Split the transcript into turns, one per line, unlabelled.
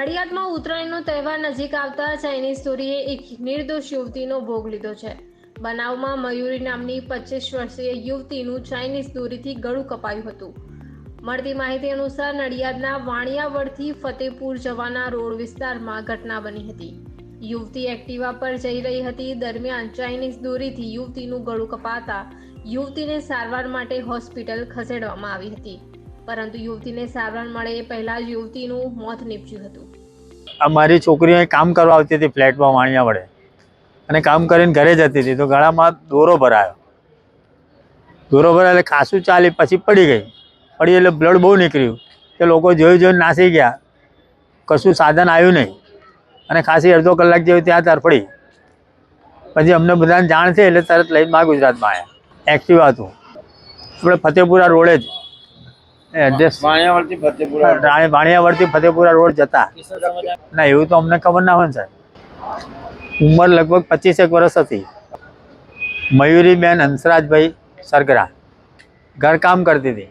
નડિયાદમાં ઉત્તરાયણનો તહેવાર નજીક આવતા ચાઇનીઝ ચોરીએ એક નિર્દોષ યુવતીનો ભોગ લીધો છે. બનાવમાં મયુરી નામની પચીસ વર્ષીય યુવતીનું ચાઇનીઝ દોરીથી ગળું કપાયું હતું. મળતી માહિતી અનુસાર નડિયાદના વાણિયાવડથી ફતેપુર જવાના રોડ વિસ્તારમાં ઘટના બની હતી. યુવતી એક્ટિવા પર જઈ રહી હતી. દરમિયાન ચાઇનીઝ દોરીથી યુવતીનું ગળું કપાતા યુવતીને સારવાર માટે હોસ્પિટલ ખસેડવામાં આવી હતી. પરંતુ યુવતીને સારવાર મળે એ પહેલા જ યુવતીનું મોત નીપજ્યું હતું.
મારી છોકરી અહીં કામ કરવા આવતી હતી ફ્લેટમાં વાણિયા વડે. અને કામ કરીને ઘરે જતી હતી તો ગળામાં દોરો ભરાયો. દોરો ભરાયો એટલે ખાસું ચાલી પછી પડી ગઈ. પડી એટલે બ્લડ બહુ નીકળ્યું. કે લોકો જોઈ જોઈને નાસી ગયા. કશું સાધન આવ્યું નહીં. અને ખાસી અડધો કલાક જેવી ત્યાં તરફડી. પછી અમને બધાને જાણ છે એટલે તરત લઈને મા ગુજરાતમાં આવ્યા એક્ટિવા હતું. આપણે ફતેપુરા રોડે જ. એડ્રેસ
વાણિયાવાડથી ફતેપુરા
વાણિયાવડથી ફતેપુરા રોડ જતા. ના એવું તો અમને ખબર ના હોય ને સાહેબ. ઉંમર લગભગ પચીસેક વર્ષ હતી. મયુરીબેન હંસરાજભાઈ સરગરા ઘરકામ કરતી હતી.